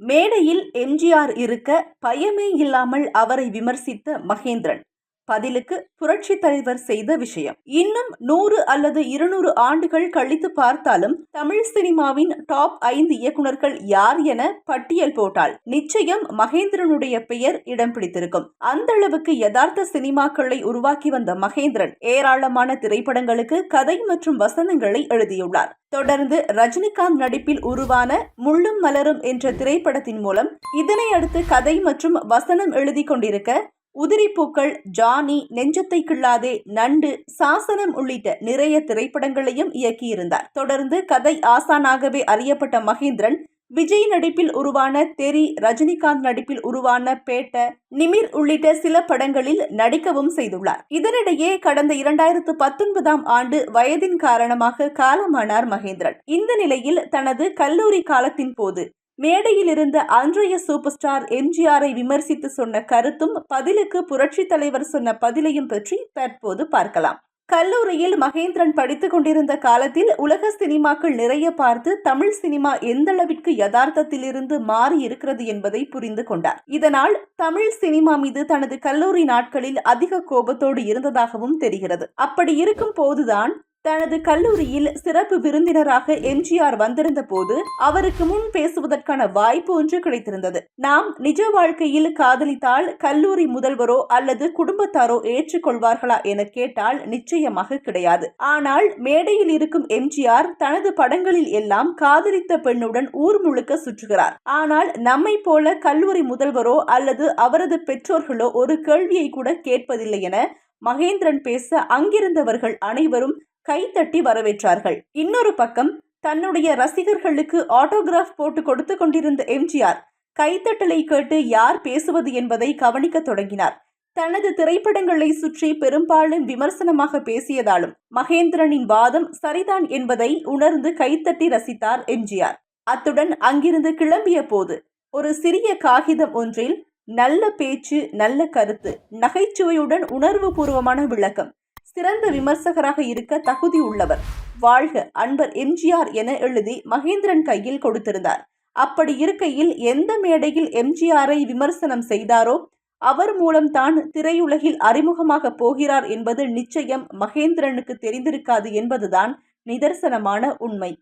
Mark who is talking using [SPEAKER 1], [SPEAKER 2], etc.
[SPEAKER 1] மேடையில் எம்ஜிஆர் இருக்க பயமே இல்லாமல் அவரை விமர்சித்த மகேந்திரன். பதிலுக்கு புரட்சி தலைவர் செய்த விஷயம். இன்னும் நூறு அல்லது இருநூறு ஆண்டுகள் கழித்து பார்த்தாலும் தமிழ் சினிமாவின் டாப் ஐந்து இயக்குனர்கள் யார் என பட்டியல் போட்டால் நிச்சயம் மகேந்திரனுடைய பெயர் இடம் பிடித்திருக்கும். அந்த அளவுக்கு யதார்த்த சினிமாக்களை உருவாக்கி வந்த மகேந்திரன் ஏராளமான திரைப்படங்களுக்கு கதை மற்றும் வசனங்களை எழுதியுள்ளார். தொடர்ந்து ரஜினிகாந்த் நடிப்பில் உருவான முள்ளும் மலரும் என்ற திரைப்படத்தின் மூலம் இதனை அடுத்து கதை மற்றும் வசனம் எழுதி கொண்டிருக்க உதிரிப்பூக்கள் ஜானி நெஞ்சத்தை கிள்ளாதே நண்டு சாசனம் உள்ளிட்ட நிறைய திரைப்படங்களையும் இயக்கியிருந்தார். தொடர்ந்து கதை ஆசானாகவே அறியப்பட்ட மகேந்திரன் விஜய் நடிப்பில் உருவான தெரி ரஜினிகாந்த் நடிப்பில் உருவான பேட்ட நிமிர் உள்ளிட்ட சில படங்களில் நடிக்கவும் செய்துள்ளார். இதனிடையே கடந்த இரண்டாயிரத்து பத்தொன்பதாம் ஆண்டு வயதின் காரணமாக காலமானார் மகேந்திரன். இந்த நிலையில் தனது கல்லூரி காலத்தின் போது மேடையில் இருந்த அன்றைய சூப்பர் ஸ்டார் எம்ஜிஆரை விமர்சித்து சொன்ன கருத்தும் பதிலுக்கு புரட்சி தலைவர் சொன்ன பதிலையும் பற்றி தற்போது பார்க்கலாம். கல்லூரியில் மகேந்திரன் படித்துக் கொண்டிருந்த காலத்தில் உலக சினிமாக்கள் நிறைய பார்த்து தமிழ் சினிமா எந்த அளவிற்கு யதார்த்தத்திலிருந்து மாறி இருக்கிறது என்பதை புரிந்து கொண்டார். இதனால் தமிழ் சினிமா மீது தனது கல்லூரி நாட்களில் அதிக கோபத்தோடு இருந்ததாகவும் தெரிகிறது. அப்படி இருக்கும் போதுதான் தனது கல்லூரியில் சிறப்பு விருந்தினராக எம்ஜிஆர் வந்திருந்த போது அவருக்கு முன் பேசுவதற்கான வாய்ப்பு ஒன்று கிடைத்திருந்தது. நாம் நிஜ வாழ்க்கையில் காதலித்தால் கல்லூரி முதல்வரோ அல்லது குடும்பத்தாரோ ஏற்றுக்கொள்வார்களா என கேட்டால் நிச்சயமாக கிடையாது. ஆனால் மேடையில் இருக்கும் எம்ஜிஆர் தனது படங்களில் எல்லாம் காதலித்த பெண்ணுடன் ஊர் முழுக்க சுற்றுகிறார். ஆனால் நம்மை போல கல்லூரி முதல்வரோ அல்லது அவரது பெற்றோர்களோ ஒரு கேள்வியை கூட கேட்பதில்லை என மகேந்திரன் பேச அங்கிருந்தவர்கள் அனைவரும் கைத்தட்டி வரவேற்றார்கள். இன்னொரு பக்கம் தன்னுடைய ரசிகர்களுக்கு ஆட்டோகிராஃப் போட்டு கொடுத்து கொண்டிருந்த எம்ஜிஆர் கைத்தட்டலை கேட்டு யார் பேசுவது என்பதை கவனிக்க தொடங்கினார். தனது திரைப்படங்களை சுற்றி பெரும்பாலும் விமர்சனமாக பேசியதாலும் மகேந்திரனின் வாதம் சரிதான் என்பதை உணர்ந்து கைத்தட்டி ரசித்தார் எம்ஜிஆர். அத்துடன் அங்கிருந்து கிளம்பிய போது ஒரு சிறிய காகிதம் ஒன்றில் நல்ல பேச்சு நல்ல கருத்து நகைச்சுவையுடன் உணர்வு பூர்வமான விளக்கம் சிறந்த விமர்சகராக இருக்க தகுதி உள்ளவர். வாழ்க அன்பர் எம்ஜிஆர் என எழுதி மகேந்திரன் கையில் கொடுத்திருந்தார். அப்படி இருக்கையில் எந்த மேடையில் எம்ஜிஆரை விமர்சனம் செய்தாரோ அவர் மூலம் தான் திரையுலகில் அறிமுகமாக போகிறார் என்பது நிச்சயம் மகேந்திரனுக்கு தெரிந்திருக்காது என்பதுதான் நிதர்சனமான உண்மை.